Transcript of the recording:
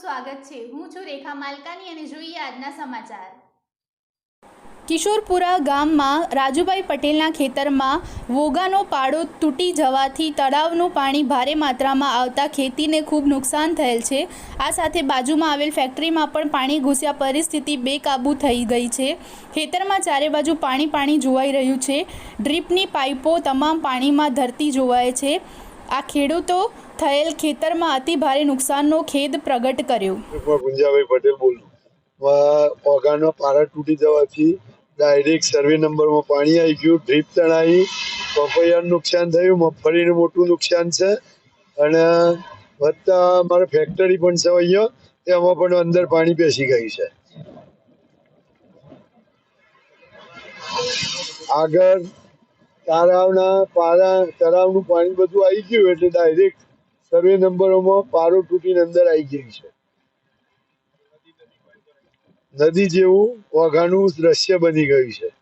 સ્વાગત છે. હું છું રેખા માલકાની અને જોઈએ આજના સમાચાર. કિશોરપુરા ગામમાં રાજુભાઈ પટેલના ખેતરમાં વોગાનો પાડો તૂટી જવાથી તળાવનું પાણી ભારે માત્રામાં આવતા ખેતીને ખૂબ નુકસાન થયેલ છે. આ સાથે બાજુમાં આવેલ ફેક્ટરીમાં પણ પાણી ઘૂસ્યા પરિસ્થિતિ બેકાબૂ થઈ ગઈ છે. ખેતરમાં ચારે બાજુ પાણી પાણી જોવાઈ રહ્યું છે. ડ્રીપની પાઇપો તમામ પાણીમાં ધરતી જોવાય છે. આ ખેડૂતો થયેલ ખેતરમાં અતિ ભારે નુકસાનનો ખેદ પ્રગટ કર્યો. ગુંજાભાઈ પટેલ બોલું. ઓગાનો પારા તૂટી જવાથી ડાયરેક્ટ સર્વે નંબરમાં પાણી આવી ગયું. ડ્રીપ તણાઈ. પપૈયાનું નુકસાન થયું. મગફળીનું મોટું નુકસાન છે. અને વધતા મારે ફેક્ટરી પણ છે અહીંયા. એમાં પણ અંદર પાણી બેસી ગઈ છે. આગળ તળાવના પારા, તળાવનું પાણી બધું આવી ગયું એટલે ડાયરેક્ટ સર્વે નંબરોમાં પારો તૂટીને અંદર આવી ગઈ છે. નદી જેવું ઓઘાનું દ્રશ્ય બની ગયું છે.